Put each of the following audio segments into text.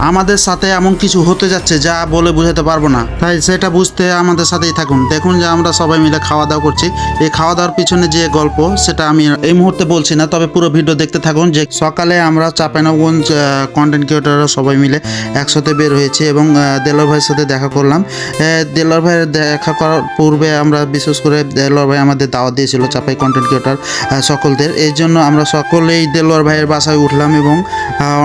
আমাদের সাথে এমন কিছু হতে যাচ্ছে যা বলে বোঝাতে পারব না। তাই সেটা বুঝতে আমাদের সাথেই থাকুন। দেখুন যে আমরা সবাই মিলে খাওয়া দাওয়া করছি। এই খাওয়া দাওয়ার পিছনে যে গল্প সেটা আমি এই মুহূর্তে বলছি না তবে পুরো ভিডিও দেখতে থাকুন যে সকালে আমরা চাপাইনগঞ্জ কন্টেন্ট ক্রিয়েটাররা সবাই মিলে একসাথে বের হয়েছি এবং আহ, দেলোয়ার ভাইয়ের সাথে দেখা করলাম। আহ, দেলোয়ার ভাইয়ের দেখা করার পূর্বে আমরা বিশেষ করে দেলোয়ার ভাই আমাদের দাওয়াত দিয়েছিল চাপাই কন্টেন্ট ক্রিয়েটার সকলদের। এই জন্য আমরা সকলেই দেলোয়ার ভাইয়ের বাসায় উঠলাম এবং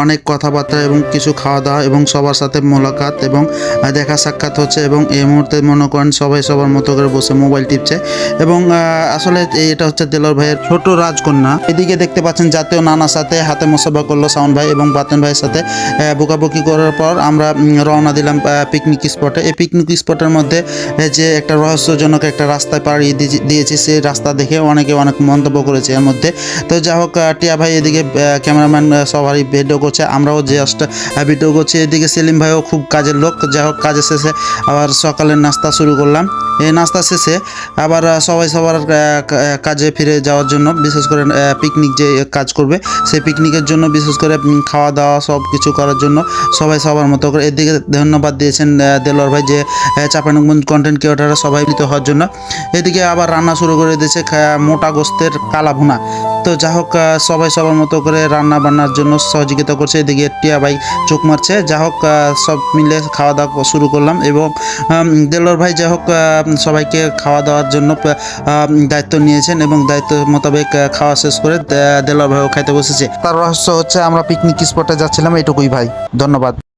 অনেক কথাবার্তা এবং কিছু খাওয়া দাওয়া এবং সবার সাথে মোলাকাত এবং দেখা সাক্ষাৎ হচ্ছে এবং এই মুহূর্তে মনে করেন সবাই সবার মতো করে বসে মোবাইল টিপছে এবং আসলে এটা হচ্ছে দেলোর ভাইয়ের ছোট রাজকন্যা। এদিকে দেখতে পাচ্ছেন জাতীয় নানার সাথে হাতে মোসাফা করল সাউন্ড ভাই এবং বাতেন ভাইয়ের সাথে বোকাবকি করার পর আমরা রওনা দিলাম পিকনিক স্পটে এই পিকনিক স্পটের মধ্যে যে একটা রহস্যজনক একটা রাস্তায় দিয়ে- দিয়েছি সেই রাস্তা দেখে অনেকে অনেক মন্তব্য করেছে এর মধ্যে। তো যাই হোক টিয়া ভাই এদিকে ক্যামেরাম্যান সবারই ভিডিও করছে। আমরাও জাস্ট ভিডিও করছি। এদিকে সেলিম ভাইও খুব কাজের লোক। যাই হোক, কাজের শেষে আবার সকালের নাস্তা শুরু করলাম। এই নাস্তা শেষে আবার সবাই সবার কাজে ফিরে যাওয়ার জন্য বিশেষ করে পিকনিক যে কাজ করবে, সেই পিকনিকের জন্য বিশেষ করে খাওয়া দাওয়া সব কিছু করার জন্য সবাই সবার মতো করে এদিকে ধন্যবাদ দিয়েছেন দেলোয়ার ভাই যে চাপানগঞ্জ কন্টেন্ট ক্রিয়েটাররা সবাই হওয়ার জন্য। এদিকে আবার রান্না শুরু করে দিয়েছে মোটা গোস্তের কালা ভুনা তো যা হোক সবাই সবার মতো করে রান্না বান্নার জন্য সহযোগিতা করছে। এদিকে টিয়া ভাই চোখ মারছে। যা হোক সব মিলে খাওয়া দাওয়া শুরু করলাম এবং দেলোর ভাই যা হোক সবাইকে খাওয়া দাওয়ার জন্য দায়িত্ব নিয়েছেন এবং দায়িত্ব মোতাবেক খাওয়া শেষ করে দেলোর ভাইও খাইতে বসেছে। তার রহস্য হচ্ছে, আমরা পিকনিক স্পটে যাচ্ছিলাম, এটুকুই ভাই। ধন্যবাদ।